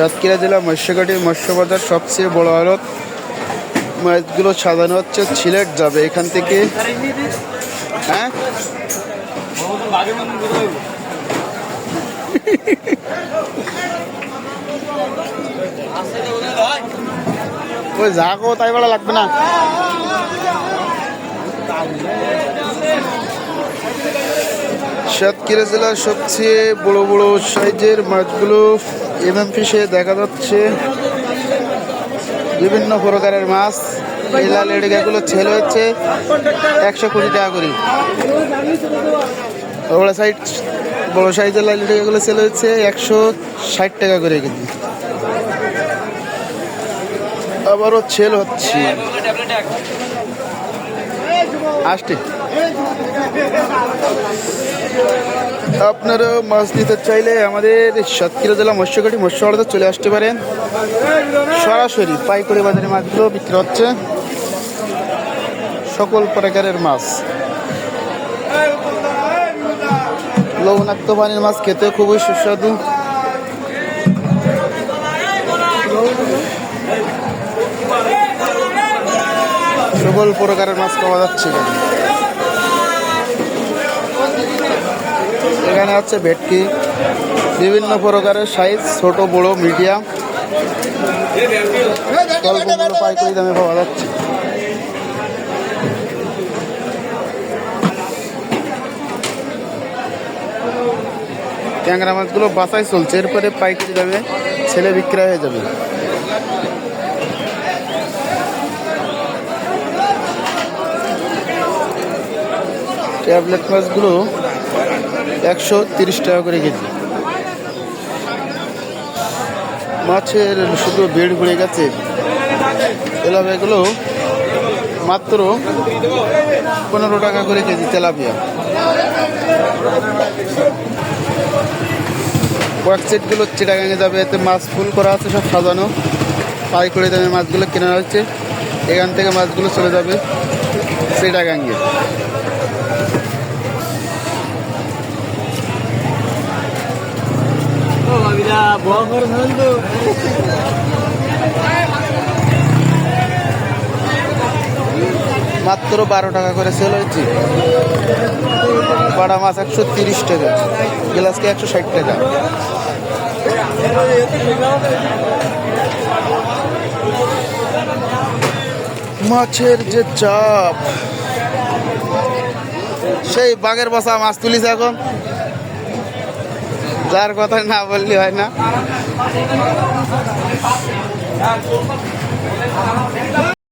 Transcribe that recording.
সাতক্ষীরা জেলা মৎস্যঘাটি মৎস্য বাজার সবচেয়ে বড় আড়ত। মাছগুলো সাজানো হচ্ছে, সিলেট যাবে এখান থেকে। হ্যাঁ? ওই যা কো তাই বেলা লাগবে না। সাতক্ষীরা জেলার সবচেয়ে বড় বড় সাইজের মাছগুলো এমএম ফিশে দেখা যাচ্ছে। বিভিন্ন প্রকারের মাছ এই লাল এডিকাগুলো ছেল হচ্ছে একশো কোটি টাকা করে। বড় সাইজ, বড় সাইজের লাল এডিকাগুলো সেল হচ্ছে একশো ষাট টাকা করে কেজি। আবারও ছেল হচ্ছে। আসতে আপনারা মাছ নিতে চাইলে আমাদের সাতক্ষীরা জেলা মৎস্যঘাটি মৎস্য আড়তে চলে আসতে পারেন। সরাসরি পাইকারি বাজারে মাছগুলো বিক্রি হচ্ছে। সকল প্রকারের মাছ। লবণাক্ত পানির মাছ খেতে খুবই সুস্বাদু। সকল প্রকারের মাছ পাওয়া যাচ্ছে। এখানে। হচ্ছে ভেটকি, বিভিন্ন প্রকারের সাইজ ছোট, বড় মিডিয়াম অল্প মূল্য পাইকারি দামে পাওয়া যাচ্ছে ট্যাংরা মাছগুলো বাসায় চলছে, এরপরে পাইকারি দামে ছেলে বিক্রয় হয়ে যাবে ট্যাবলেট মাছগুলো একশো তিরিশ টাকা করে কেজি। মাছের শুধু বেড় ভরে গেছে। তেলাপিয়াগুলো মাত্র পনেরো টাকা করে কেজি তেলাপিয়া। কয়েক সেটগুলো চিটাগাঙে যাবে, এতে মাছ ফুল করা আছে সব সাজানো। পাইকারি দামে মাছগুলো কেনা হচ্ছে এখান থেকে মাছগুলো চলে যাবে চিটাগাঙ্গে মাত্র বারো টাকা করে সেল হয়েছে। বাড়া মাছ একশো তিরিশ টাকা। গ্লাসকে একশো ষাট টাকা। মাছের যে চাপ। সেই বাঘের বসা মাছ তুলিস এখন। যার কথা না বললি হয় না।